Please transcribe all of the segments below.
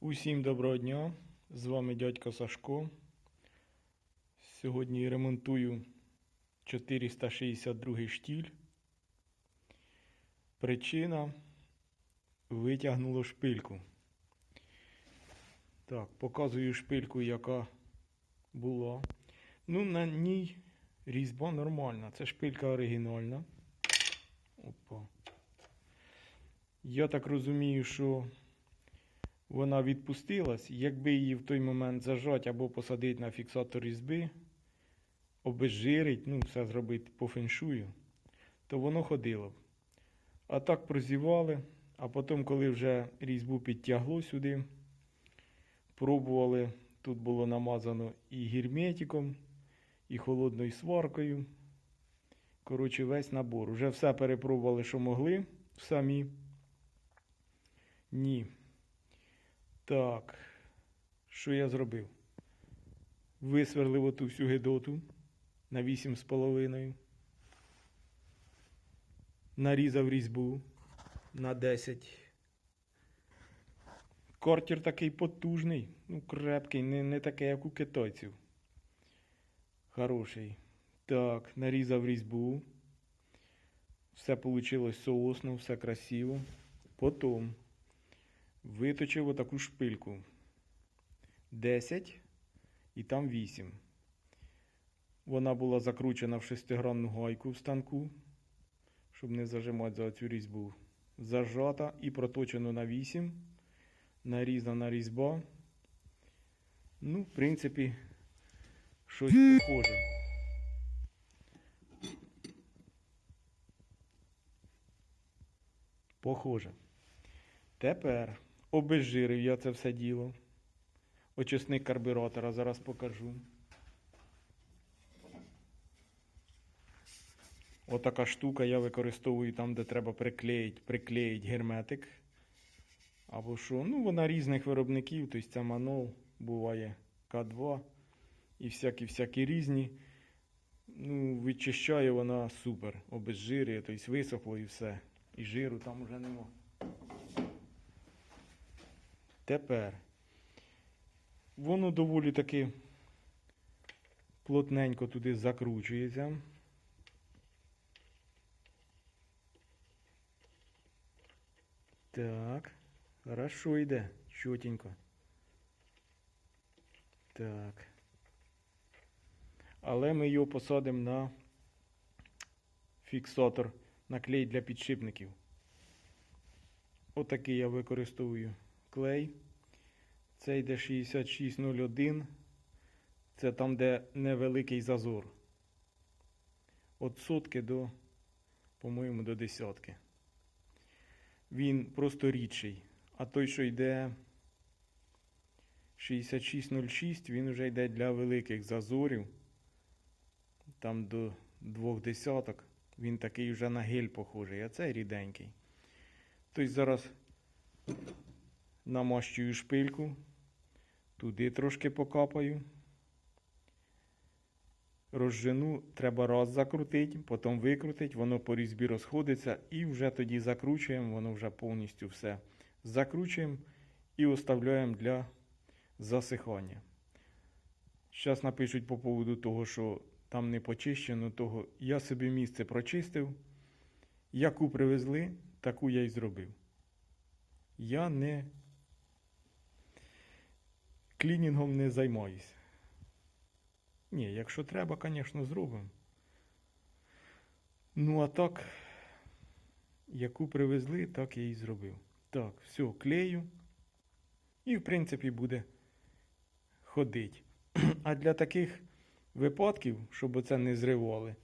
Усім доброго дня! З вами дядько Сашко. Сьогодні ремонтую 462 штіль. Причина витягнуло шпильку. Так, показую шпильку, яка була. Ну, на ній різьба нормальна. Це шпилька оригінальна. Опа. Я так розумію, що вона відпустилась. Якби її в той момент зажати або посадити на фіксатор різьби, обезжирить, ну, все зробити по феншую, то воно ходило б. А так прозівали, а потім, коли вже різьбу підтягло сюди, пробували, тут було намазано і герметиком, і холодною сваркою. Коротше, весь набор. Уже все перепробували, що могли самі. Ні. Так, що я зробив? Висверлив оту всю гидоту на 8,5. Нарізав різьбу на 10. Кортір такий потужний, ну крепкий, не, не такий, як у китайців. Хороший. Так, нарізав різьбу. Все вийшло соосно, все красиво. Потім виточив отаку шпильку. 10 і там 8. Вона була закручена в шестигранну гайку в станку, щоб не зажимати за цю різьбу. Зажата і проточено на 8. Нарізана різьба. Ну, в принципі, щось похоже. Похоже. Тепер обезжирив я це все діло. Очисник карбюратора зараз покажу. Отака штука я використовую там, де треба приклеїти, приклеїть герметик. Або що. Ну, вона різних виробників, тобто це манол, буває К2 і всякі-всякі різні. Ну, відчищає вона супер. Обезжирює, тобто висохло і все. І жиру там уже нема. Тепер воно доволі таки плотненько туди закручується. Так, хорошо йде, чотенько. Так. Але ми його посадимо на фіксатор, на клей для підшипників. Отакий я використовую клей. Це йде 6601. Це там, де невеликий зазор. От сотки до, по-моєму, до десятки. Він просто рідший. А той, що йде 6606, він вже йде для великих зазорів. Там до двох десяток. Він такий вже на гель похожий, а цей ріденький. Тобто зараз намащую шпильку, туди трошки покапаю. Розжену, треба раз закрутити, потім викрутити, воно по різьбі розходиться і вже тоді закручуємо, воно вже повністю все закручуємо і оставляємо для засихання. Зараз напишуть по поводу того, що там не почищено, того я собі місце прочистив. Яку привезли, таку я й зробив. Я не клінінгом не займаюся. Ні, якщо треба, звісно, зробимо. Ну, а так, яку привезли, так я і зробив. Так, все, клею. І, в принципі, буде ходити. А для таких випадків, щоб оце не зривали,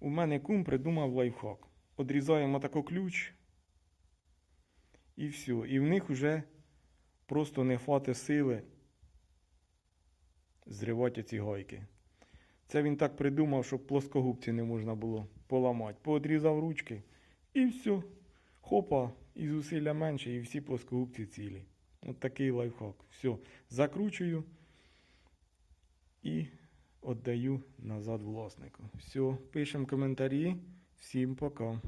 у мене кум придумав лайфхак. Одрізаємо тако ключ. І все. І в них вже просто не хватить сили зривати ці гайки. Це він так придумав, щоб плоскогубці не можна було поламати. Поодрізав ручки і все. Хопа, і зусилля менше, і всі плоскогубці цілі. От такий лайфхак. Все, закручую і віддаю назад власнику. Все, пишемо коментарі. Всім пока.